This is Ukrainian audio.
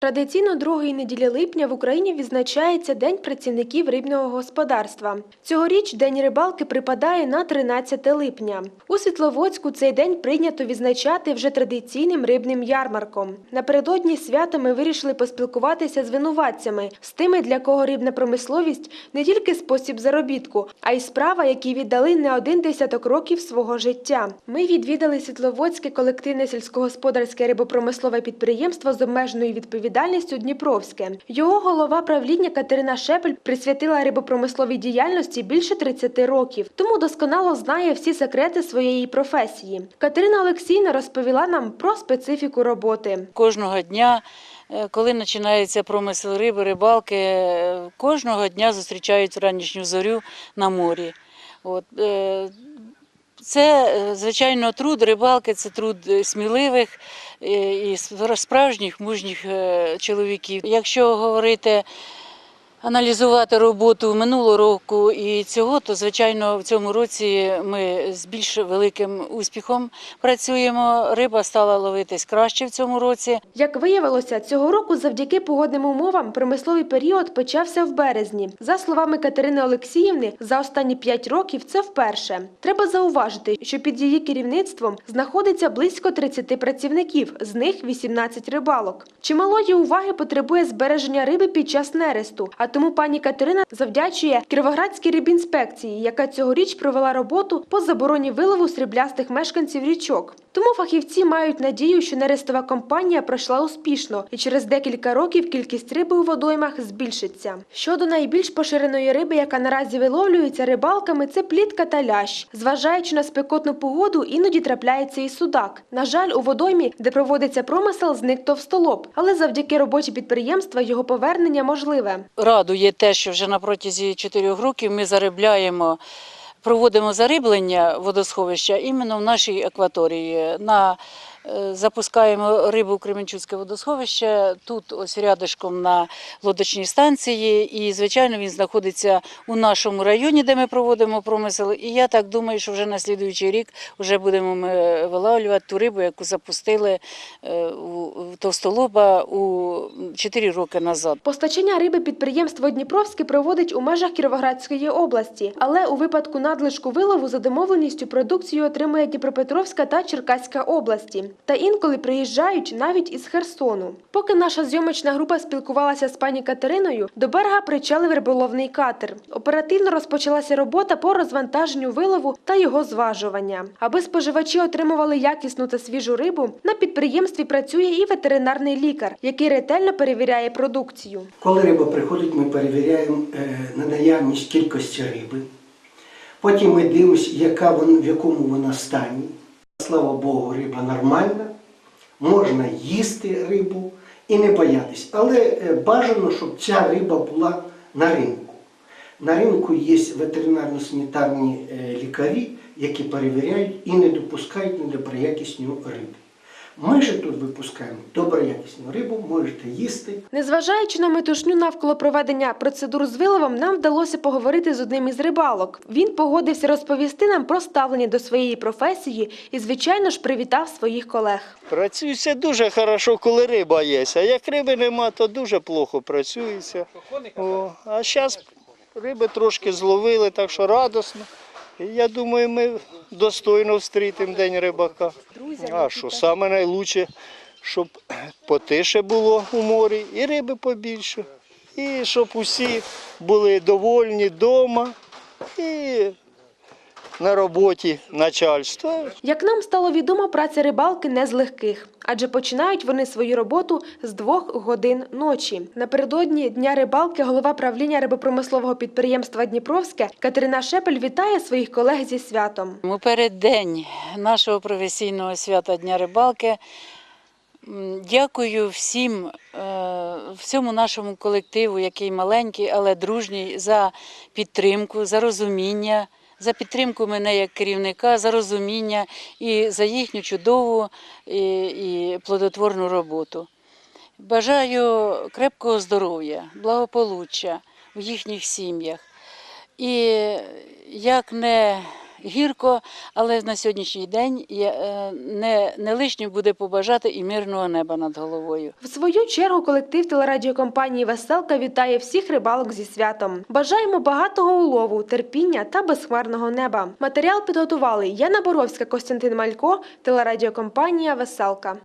Традиційно другої неділі липня в Україні відзначається День працівників рибного господарства. Цьогоріч День рибалки припадає на 13 липня. У Світловодську цей день прийнято відзначати вже традиційним рибним ярмарком. Напередодні свята ми вирішили поспілкуватися з винуватцями, з тими, для кого рибна промисловість не тільки спосіб заробітку, а й справа, які віддали не один десяток років свого життя. Ми відвідали Світловодське колективне сільськогосподарське рибопромислове підприємство з обмеженою відповідальністю Дніпровське. Його голова правління Катерина Шепель присвятила рибопромисловій діяльності більше 30 років, тому досконало знає всі секрети своєї професії. Катерина Олексійна розповіла нам про специфіку роботи. Кожного дня, е, коли починається промисел риби, рибалки, е, кожного дня зустрічають ранішню зорю на морі. От, е, це, е, звичайно, труд рибалки, це труд е, сміливих е, і справжніх мужніх чоловіків. Якщо говорити, аналізувати роботу минулого року і цього, то звичайно в цьому році ми з більш великим успіхом працюємо. Риба стала ловитись краще в цьому році. Як виявилося, цього року завдяки погодним умовам промисловий період почався в березні. За словами Катерини Олексіївни, за останні п'ять років це вперше. Треба зауважити, що під її керівництвом знаходиться близько 30 працівників, з них 18 рибалок. Чималої уваги потребує збереження риби під час нересту, а тому пані Катерина завдячує Кіровоградській рибінспекції, яка цьогоріч провела роботу по забороні вилову сріблястих мешканців річок. Тому фахівці мають надію, що нерестова кампанія пройшла успішно, і через декілька років кількість риби у водоймах збільшиться. Щодо найбільш поширеної риби, яка наразі виловлюється рибалками, це плітка та лящ. Зважаючи на спекотну погоду, іноді трапляється і судак. На жаль, у водоймі, де проводиться промисел, зник товстолоб, але завдяки роботі підприємства його повернення можливе. Радує те, що вже на протязі 4 років ми заробляємо, проводимо зариблення водосховища іменно в нашій акваторії. На, запускаємо рибу в Кременчуцьке водосховище, тут ось рядышком на лодочній станції, і, звичайно, він знаходиться у нашому районі, де ми проводимо промисел. І я так думаю, що вже на слідуючий рік вже будемо ми виловлювати ту рибу, яку запустили е, у Товстолоба у 4 роки назад. Постачання риби підприємство Дніпровське проводить у межах Кіровоградської області, але у випадку надлишку вилову за домовленістю продукцію отримує Дніпропетровська та Черкаська області. Та інколи приїжджають навіть із Херсону. Поки наша зйомочна група спілкувалася з пані Катериною, до берега причалив риболовний катер. Оперативно розпочалася робота по розвантаженню вилову та його зважування. Аби споживачі отримували якісну та свіжу рибу, на підприємстві працює і ветеринарний лікар, який ретельно перевіряє продукцію. Коли риба приходить, ми перевіряємо е, на наявність кількості риби. Потім ми дивимося, в якому вона стані. Слава Богу, риба нормальна, можна їсти рибу і не боятись. Але е, бажано, щоб ця риба була на ринку. На ринку є ветеринарно-санітарні е, лікарі, які перевіряють і не допускають недоброякісну рибу. Ми же тут випускаємо доброякісну рибу, можете їсти. Незважаючи на метушню навколо проведення процедур з виловом, нам вдалося поговорити з одним із рибалок. Він погодився розповісти нам про ставлення до своєї професії і, звичайно ж, привітав своїх колег. Працюється дуже хорошо, коли риба є. А як риби нема, то дуже плохо працюється. О, а зараз риби трошки зловили, так що радісно. І я думаю, ми достойно встрітимо День рибака. А що саме найкраще, щоб потише було у морі і риби побільше. І щоб усі були довольні вдома і на роботі начальство. Як нам стало відомо, праця рибалки не з легких, адже починають вони свою роботу з двох годин ночі. Напередодні дня рибалки голова правління рибопромислового підприємства Дніпровське Катерина Шепель вітає своїх колег зі святом. У переддень нашого професійного свята Дня рибалки дякую всім, е, всьому нашому колективу, який маленький, але дружній, за підтримку, за розуміння, за підтримку мене як керівника, за розуміння і за їхню чудову і, і плодотворну роботу. Бажаю крепкого здоров'я, благополуччя в їхніх сім'ях. І як не гірко, але на сьогоднішній день е, не, не лишнім буде побажати і мирного неба над головою. В свою чергу колектив телерадіокомпанії Веселка вітає всіх рибалок зі святом. Бажаємо багатого улову, терпіння та безхмарного неба. Матеріал підготували Яна Боровська, Костянтин Малько, телерадіокомпанія Веселка.